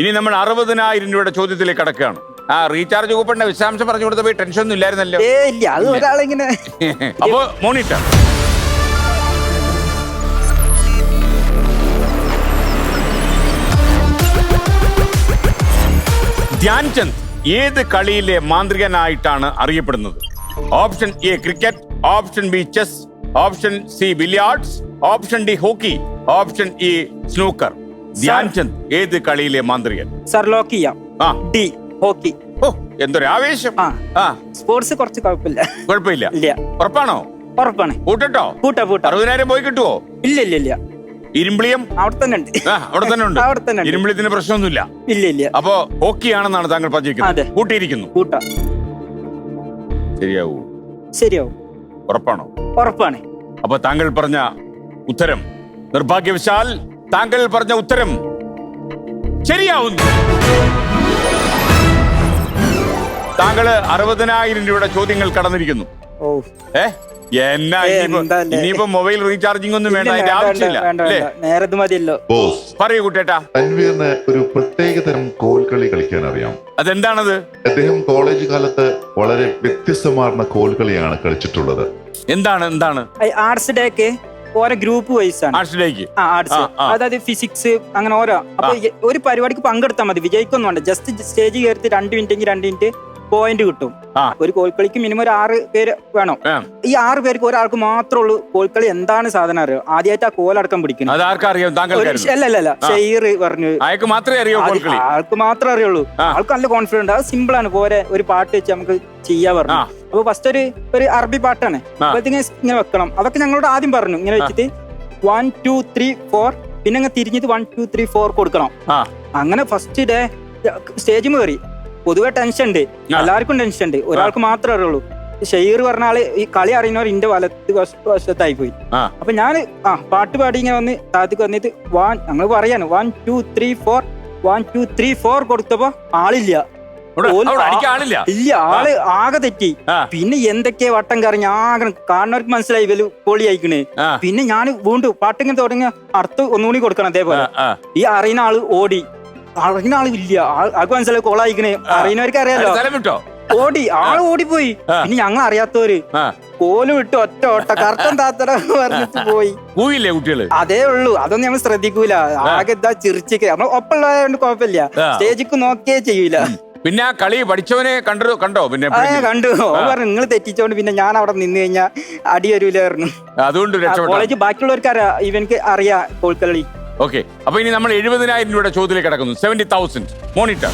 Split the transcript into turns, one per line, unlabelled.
ഇനി നമ്മൾ അറുപതിനായിരം രൂപയുടെ ചോദ്യത്തിലേക്ക് കടക്കുകയാണ്. ആ റീചാർജ് കൂപ്പണിന്റെ വിശദാംശം പറഞ്ഞു കൊടുത്ത പോയി ടെൻഷൻ ഒന്നും ഇല്ലായിരുന്നല്ലോ.
ഏ ഇല്ല അത് ഒരാളിങ്ങനെ
അപ്പോ മോണിറ്റർ. ധ്യാൻചന്ദ് ഏത് കളിയിലെ മാന്ത്രികനായിട്ടാണ് അറിയപ്പെടുന്നത്? Option A cricket option B chess option C billiards option D hockey option E snooker. Dhyan Chand ഏത് കളിയിലെ മാന്ത്രികൻ?
സർ ലോക്ക് ചെയ്യാം
ആ.
D hockey.
ഓ എന്തൊരു ആവേശം.
ആ.
ആ.
സ്പോർട്സ് കുറച്ച് കുഴപ്പമില്ല.
കുഴപ്പമില്ല.
ഇല്ല.
ഉറപ്പാണോ?
ഉറപ്പാണ്.
കൂട്ടട്ടോ?
കൂട്ട കൂട്ട.
അറുപതിനായിരം പോയി കിട്ടുവോ?
ഇല്ല ഇല്ല ഇല്ല.
ഇരുമ്പിളിയം?
അവിടെ തന്നെ ഉണ്ട്.
അവിടെ തന്നെ ഉണ്ട്.
അവിടെ തന്നെ.
ഇരുമ്പിളിയത്തിന് പ്രശ്നമൊന്നുമില്ല.
ഇല്ല ഇല്ല.
അപ്പോ ഹോക്കിയാണെന്നാണ് താങ്കൾ
അതെ.
പറഞ്ഞിരിക്കുന്നത് കൂട്ടിയിരിക്കുന്നു.
കൂട്ട.
ശരിയാവൂ.
ശരിയാവും.
ഉറപ്പാണോ?
ഉറപ്പാണ്.
അപ്പൊ താങ്കൾ പറഞ്ഞ ഉത്തരം നിർഭാഗ്യവശാൽ താങ്കൾ പറഞ്ഞ ഉത്തരം ശരിയാവുന്നു. താങ്കൾ അറുപതിനായിരം രൂപയുടെ ചോദ്യങ്ങൾ കടന്നിരിക്കുന്നു.
ഓ.
ഏ? എന്നാ ഇനിയിപ്പോ മൊബൈൽ റീചാർജിംഗ് ഒന്നും വേണ്ട അതിന്റെ ആവശ്യമില്ല.
നേരെ മതിയല്ലോ.
പറയൂ കുട്ടേട്ടാ.
തൻവീറിന് ഒരു പ്രത്യേക തരം കോൽക്കളി കളിക്കാൻ അറിയാം.
അതെന്താണത്?
അദ്ദേഹം കോളേജ് കാലത്ത് വളരെ വ്യത്യസ്തമാർന്ന കോൽക്കളിയാണ് കളിച്ചിട്ടുള്ളത്.
എന്താണ് എന്താണ്?
ആർട്സ് ഡേക്ക് ഓരോ ഗ്രൂപ്പ് വൈസ് ആണ്.
ആർട്സിലേക്ക്.
ആ ആർട്സ്. അതായത് ഫിസിക്സ് അങ്ങനെ ഓരോ. അപ്പൊ ഒരു പരിപാടിക്ക് പങ്കെടുത്താൽ മതി. വിജയിക്കൊന്നും വേണ്ട. ജസ്റ്റ് സ്റ്റേജ് കയറി രണ്ട് മിനിറ്റ് എങ്കിൽ രണ്ട് മിനിറ്റ് പോയിന്റ് കിട്ടും.
ആ.
ഒരു കോൽക്കളിക്ക് മിനിമം ഒരു ആറ് പേര് വേണം.
ആ.
ഈ ആറ് പേർക്ക് ഒരാൾക്ക് മാത്രമേ ഉള്ളൂ കോൽക്കളി എന്താണ് സാധനം അറിയോ? ആദ്യമായിട്ട് ആ കോലടക്കം പിടിക്കുന്നത്
അത് ആർക്കറിയാം
ഒരു
താങ്കൾക്ക്
അല്ല അല്ല അല്ല ഷെയർ പറഞ്ഞു.
അയാൾക്ക് മാത്രമേ അറിയൂ
അത്
കോൽക്കളി
ആൾക്ക് മാത്രമേ അറിയുള്ളൂ.
ആ.
ആൾക്ക് നല്ല കോൺഫിഡന്റ് അത് സിമ്പിൾ ആണ്. പോരെ ഒരു പാട്ട് വെച്ച് നമുക്ക് ചെയ്യാ പറഞ്ഞു.
ആ.
അപ്പൊ ഫസ്റ്റ് ഒരു ഒരു അറബി പാട്ടാണ്.
ആ.
അപ്പൊ ഇതിങ്ങനെ ഇങ്ങനെ വെക്കണം. അതൊക്കെ ഞങ്ങളോട് ആദ്യം പറഞ്ഞു. ഇങ്ങനെ വെച്ചിട്ട് വൺ ടു ത്രീ ഫോർ പിന്നെ അങ്ങ് തിരിഞ്ഞിട്ട് വൺ ടു ത്രീ ഫോർ കൊടുക്കണം.
ആ.
അങ്ങനെ ഫസ്റ്റ് ഡേ സ്റ്റേജിൽ കയറി പൊതുവെ ടെൻഷൻ ഉണ്ട്. എല്ലാവർക്കും ടെൻഷൻ ഉണ്ട്. ഒരാൾക്ക് മാത്രമേ അറിയുള്ളൂ. ഷെയർ പറഞ്ഞ ആൾ ഈ കളി അറിയുന്നവർ ഇന്റെ വലത്ത് വശ- വശത്തായി പോയി. അപ്പൊ ഞാൻ ആ പാട്ട് പാടി ഇങ്ങനെ വന്ന് താഴത്തേക്ക് വന്നിട്ട് വൺ ഞങ്ങൾ പറയാണ് one two three four one two three four കൊടുത്തപ്പോ ആളില്ല. ഇല്ല ആൾ ആകെ തെറ്റി. പിന്നെ എന്തൊക്കെയാ വട്ടം കറിഞ്ഞ് ആകെ കാണുന്നവർക്ക് മനസ്സിലായി വലിയ പൊളി അയക്കണ്. പിന്നെ ഞാൻ വീണ്ടും പാട്ടിങ്ങനെ തുടങ്ങിയ അർത്ഥം ഒന്നുകൂടി കൊടുക്കണം അതേപോലെ. ഈ അറിയുന്ന ആൾ ഓടി. അറിയുന്ന ആൾ ഇല്ല ആൾ- ആൾക്ക് മനസ്സിലായി കോളായിക്കണേ അറിയുന്നവർക്ക് അറിയാലോ.
വിട്ടോ?
ഓടി ആൾ ഓടിപ്പോയി.
ഇനി
പിന്നെ ഞങ്ങൾ അറിയാത്തവര് കോലും വിട്ട് ഒറ്റ ഓട്ട കർത്തൻ താത്തട പറഞ്ഞിട്ട് പോയി.
പോയില്ലേ കുട്ടികൾ?
അതേ ഉള്ളൂ. അതൊന്നും ഞങ്ങൾ ശ്രദ്ധിക്കൂല. ആകെ ഇതാ ചിരിച്ചേക്ക്. നമ്മൾ ഒപ്പമുള്ളതായോണ്ട് കുഴപ്പമില്ല. സ്റ്റേജിക്ക് നോക്കിയേ ചെയ്യൂല.
പിന്നെ ആ കളി പഠിച്ചവനെ കണ്ടു കണ്ടോ? പിന്നെ?
കണ്ടു. പറഞ്ഞു നിങ്ങൾ തെറ്റിച്ചോണ്ട് പിന്നെ ഞാൻ അവിടെ നിന്ന് കഴിഞ്ഞാൽ അടി വരൂലായിരുന്നു
അതുകൊണ്ട്
കോളേജ് ബാക്കിയുള്ളവർക്ക് അറിയാം ഇവനക്ക് അറിയാം കോൽക്കളി.
ഓക്കെ അപ്പൊ ഇനി നമ്മൾ എഴുപതിനായിരം രൂപയുടെ ചോദ്യത്തിലേക്ക് കിടക്കുന്നു. Seventy thousand monitor